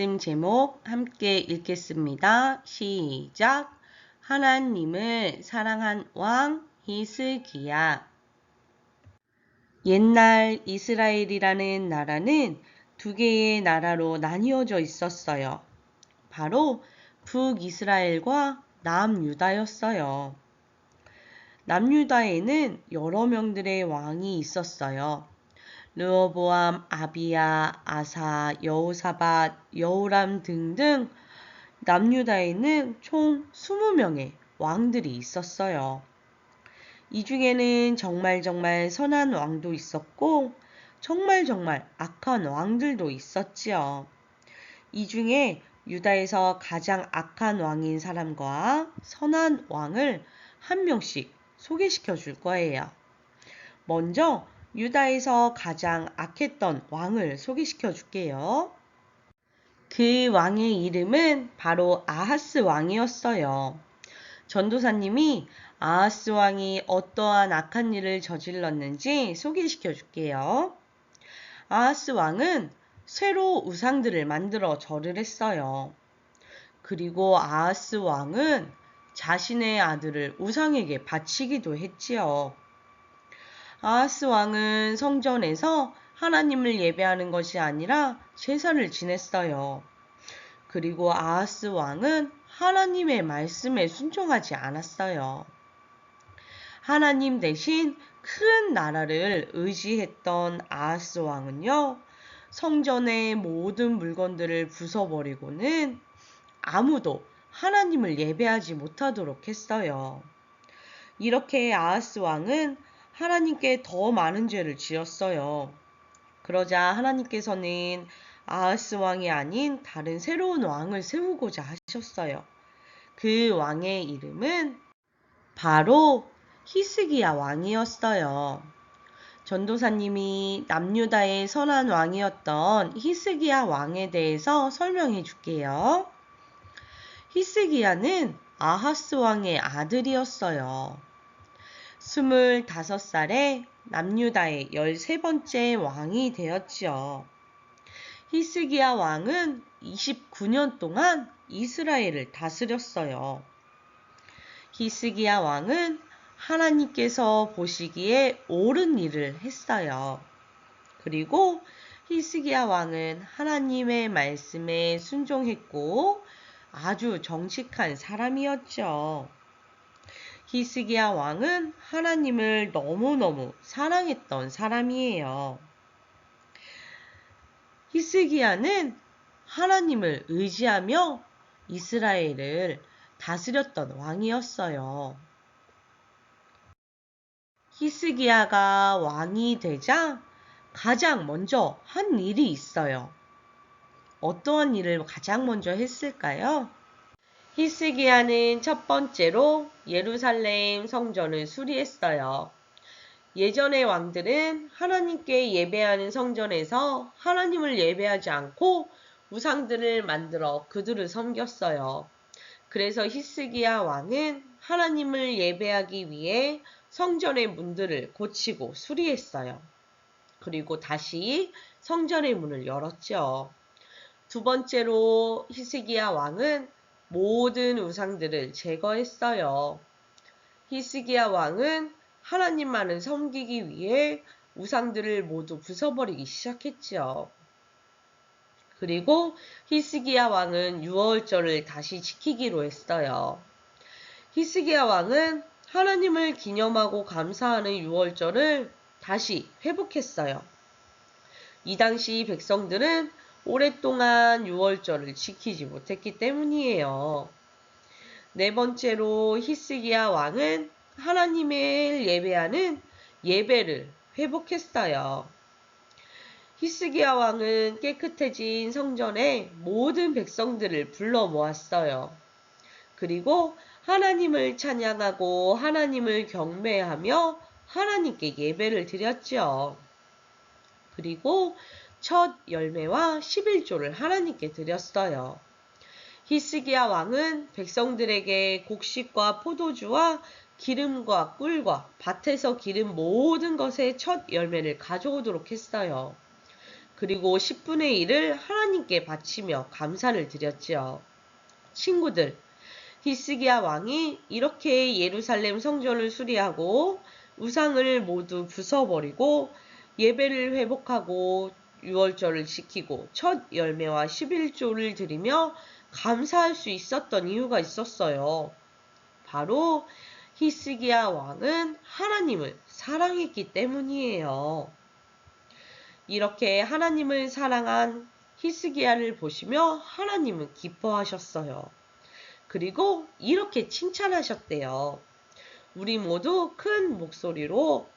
말씀 제목 함께 읽겠습니다. 시작. 하나님을 사랑한 왕 히스기야. 옛날 이스라엘이라는 나라는 두 개의 나라로 나뉘어져 있었어요. 바로 북이스라엘과 남유다였어요. 남유다에는 여러 명들의 왕이 있었어요. 르호보암, 아비야, 아사, 여호사밧, 여호람 등등 남유다에는 총 20명의 왕들이 있었어요. 이 중에는 정말 정말 선한 왕도 있었고 정말 정말 악한 왕들도 있었지요. 이 중에 유다에서 가장 악한 왕인 사람과 선한 왕을 한 명씩 소개시켜 줄 거예요. 먼저 유다에서 가장 악했던 왕을 소개시켜 줄게요. 그 왕의 이름은 바로 아하스 왕이었어요. 전도사님이 아하스 왕이 어떠한 악한 일을 저질렀는지 소개시켜 줄게요. 아하스 왕은 쇠로 우상들을 만들어 절을 했어요. 그리고 아하스 왕은 자신의 아들을 우상에게 바치기도 했지요. 아하스 왕은 성전에서 하나님을 예배하는 것이 아니라 제사를 지냈어요. 그리고 아하스 왕은 하나님의 말씀에 순종하지 않았어요. 하나님 대신 큰 나라를 의지했던 아하스 왕은요, 성전의 모든 물건들을 부숴버리고는 아무도 하나님을 예배하지 못하도록 했어요. 이렇게 아하스 왕은 하나님께 더 많은 죄를 지었어요. 그러자 하나님께서는 아하스 왕이 아닌 다른 새로운 왕을 세우고자 하셨어요. 그 왕의 이름은 바로 히스기야 왕이었어요. 전도사님이 남유다의 선한 왕이었던 히스기야 왕에 대해서 설명해 줄게요. 히스기야는 아하스 왕의 아들이었어요. 25살에 남유다의 13번째 왕이 되었지요. 히스기야 왕은 29년 동안 이스라엘을 다스렸어요. 히스기야 왕은 하나님께서 보시기에 옳은 일을 했어요. 그리고 히스기야 왕은 하나님의 말씀에 순종했고 아주 정직한 사람이었죠. 히스기야 왕은 하나님을 너무너무 사랑했던 사람이에요. 히스기야는 하나님을 의지하며 이스라엘을 다스렸던 왕이었어요. 히스기야가 왕이 되자 가장 먼저 한 일이 있어요. 어떠한 일을 가장 먼저 했을까요? 히스기야는 첫 번째로 예루살렘 성전을 수리했어요. 예전의 왕들은 하나님께 예배하는 성전에서 하나님을 예배하지 않고 우상들을 만들어 그들을 섬겼어요. 그래서 히스기야 왕은 하나님을 예배하기 위해 성전의 문들을 고치고 수리했어요. 그리고 다시 성전의 문을 열었죠. 두 번째로 히스기야 왕은 모든 우상들을 제거했어요. 히스기야 왕은 하나님만을 섬기기 위해 우상들을 모두 부숴버리기 시작했지요. 그리고 히스기야 왕은 유월절을 다시 지키기로 했어요. 히스기야 왕은 하나님을 기념하고 감사하는 유월절을 다시 회복했어요. 이 당시 백성들은 오랫동안 유월절을 지키지 못했기 때문이에요. 네 번째로 히스기야 왕은 하나님을 예배하는 예배를 회복했어요. 히스기야 왕은 깨끗해진 성전에 모든 백성들을 불러 모았어요. 그리고 하나님을 찬양하고 하나님을 경배하며 하나님께 예배를 드렸죠. 그리고 첫 열매와 11조를 하나님께 드렸어요. 히스기야 왕은 백성들에게 곡식과 포도주와 기름과 꿀과 밭에서 기른 모든 것의 첫 열매를 가져오도록 했어요. 그리고 10분의 1을 하나님께 바치며 감사를 드렸지요. 친구들, 히스기야 왕이 이렇게 예루살렘 성전을 수리하고 우상을 모두 부숴버리고 예배를 회복하고 유월절을 지키고 첫 열매와 11조를 드리며 감사할 수 있었던 이유가 있었어요. 바로 히스기야 왕은 하나님을 사랑했기 때문이에요. 이렇게 하나님을 사랑한 히스기야를 보시며 하나님은 기뻐하셨어요. 그리고 이렇게 칭찬하셨대요. 우리 모두 큰 목소리로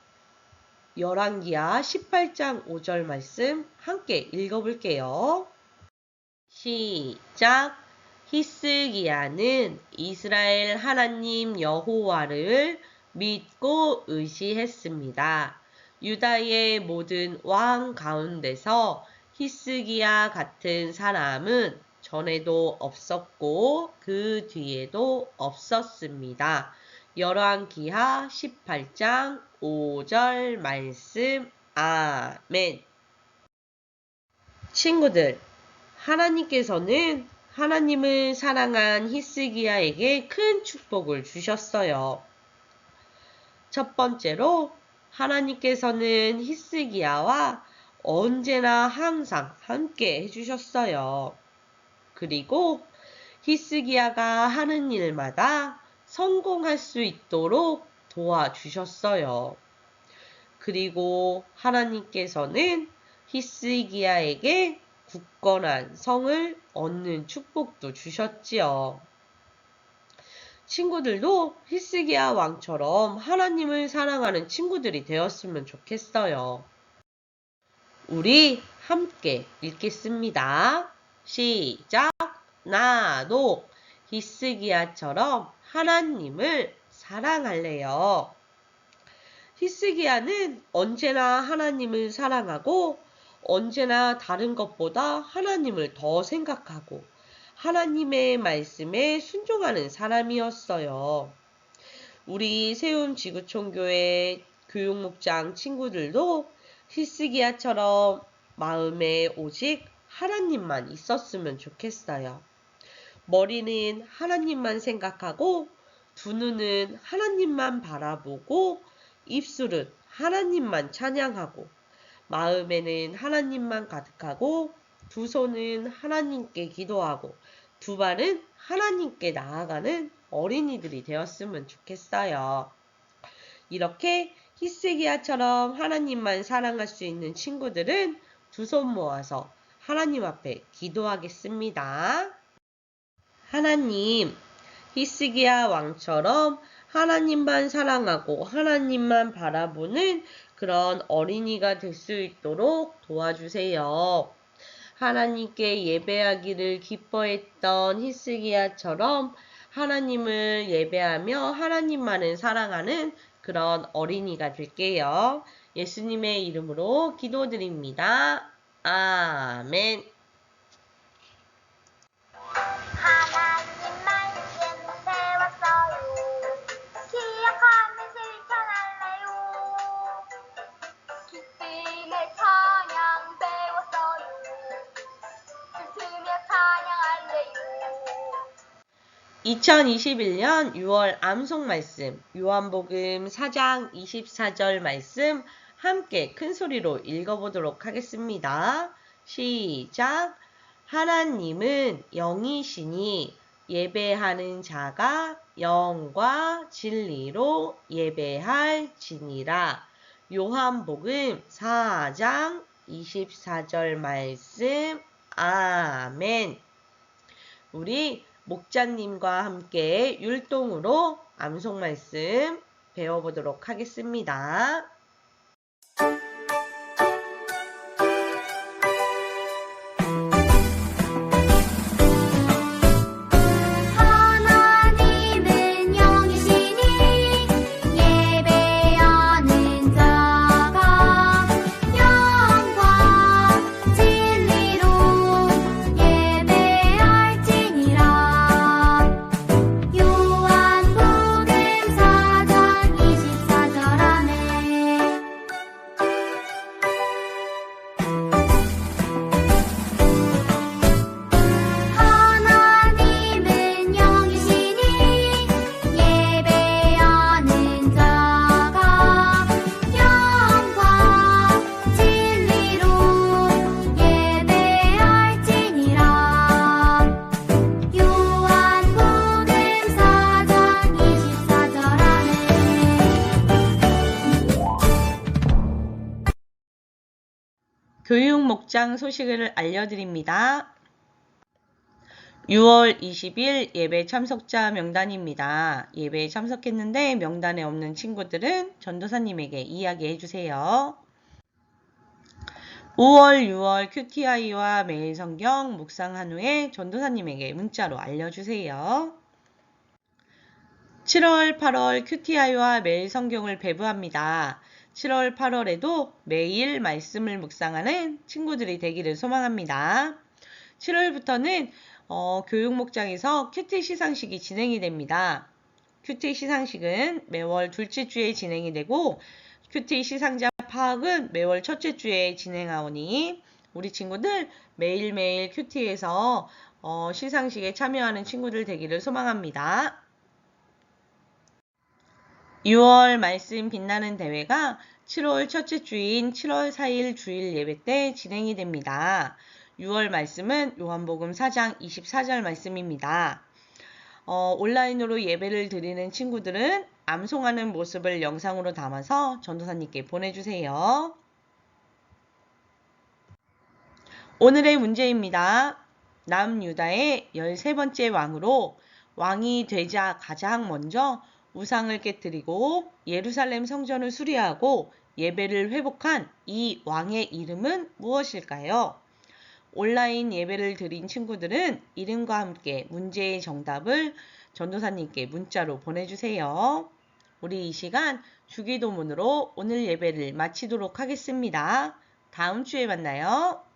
열왕기야 18장 5절 말씀 함께 읽어볼게요. 시작. 히스기야는 이스라엘 하나님 여호와를 믿고 의시했습니다. 유다의 모든 왕 가운데서 히스기야 같은 사람은 전에도 없었고 그 뒤에도 없었습니다. 열왕기하 18장 5절 말씀 아멘. 친구들, 하나님께서는 하나님을 사랑한 히스기야에게 큰 축복을 주셨어요. 첫 번째로 하나님께서는 히스기야와 언제나 항상 함께 해주셨어요. 그리고 히스기야가 하는 일마다 성공할 수 있도록 도와주셨어요. 그리고 하나님께서는 히스기야에게 굳건한 성을 얻는 축복도 주셨지요. 친구들도 히스기야 왕처럼 하나님을 사랑하는 친구들이 되었으면 좋겠어요. 우리 함께 읽겠습니다. 시작. 나도 히스기야처럼 하나님을 사랑할래요. 히스기야는 언제나 하나님을 사랑하고 언제나 다른 것보다 하나님을 더 생각하고 하나님의 말씀에 순종하는 사람이었어요. 우리 세움 지구촌교회 교육목장 친구들도 히스기야처럼 마음에 오직 하나님만 있었으면 좋겠어요. 머리는 하나님만 생각하고 두 눈은 하나님만 바라보고 입술은 하나님만 찬양하고 마음에는 하나님만 가득하고 두 손은 하나님께 기도하고 두 발은 하나님께 나아가는 어린이들이 되었으면 좋겠어요. 이렇게 히스기야처럼 하나님만 사랑할 수 있는 친구들은 두 손 모아서 하나님 앞에 기도하겠습니다. 하나님, 히스기야 왕처럼 하나님만 사랑하고 하나님만 바라보는 그런 어린이가 될 수 있도록 도와주세요. 하나님께 예배하기를 기뻐했던 히스기야처럼 하나님을 예배하며 하나님만을 사랑하는 그런 어린이가 될게요. 예수님의 이름으로 기도드립니다. 아멘. 2021년 6월 암송 말씀, 요한복음 4장 24절 말씀 함께 큰 소리로 읽어보도록 하겠습니다. 시작. 하나님은 영이시니 예배하는 자가 영과 진리로 예배할 지니라. 요한복음 4장 24절 말씀. 아멘. 우리 목자님과 함께 율동으로 암송 말씀 배워보도록 하겠습니다. 목장 소식을 알려드립니다. 6월 20일 예배 참석자 명단입니다. 예배에 참석했는데 명단에 없는 친구들은 전도사님에게 이야기해 주세요. 5월, 6월 QTI와 매일 성경 묵상한 후에 전도사님에게 문자로 알려주세요. 7월, 8월 QTI와 매일 성경을 배부합니다. 7월, 8월에도 매일 말씀을 묵상하는 친구들이 되기를 소망합니다. 7월부터는 어, 교육 목장에서 큐티 시상식이 진행이 됩니다. 큐티 시상식은 매월 둘째 주에 진행이 되고 큐티 시상자 파악은 매월 첫째 주에 진행하오니 우리 친구들 매일매일 큐티에서 어, 시상식에 참여하는 친구들 되기를 소망합니다. 6월 말씀 빛나는 대회가 7월 첫째 주인 7월 4일 주일 예배 때 진행이 됩니다. 6월 말씀은 요한복음 4장 24절 말씀입니다. 어, 온라인으로 예배를 드리는 친구들은 암송하는 모습을 영상으로 담아서 전도사님께 보내주세요. 오늘의 문제입니다. 남유다의 13번째 왕으로 왕이 되자 가장 먼저 우상을 깨뜨리고 예루살렘 성전을 수리하고 예배를 회복한 이 왕의 이름은 무엇일까요? 온라인 예배를 드린 친구들은 이름과 함께 문제의 정답을 전도사님께 문자로 보내주세요. 우리 이 시간 주기도문으로 오늘 예배를 마치도록 하겠습니다. 다음 주에 만나요.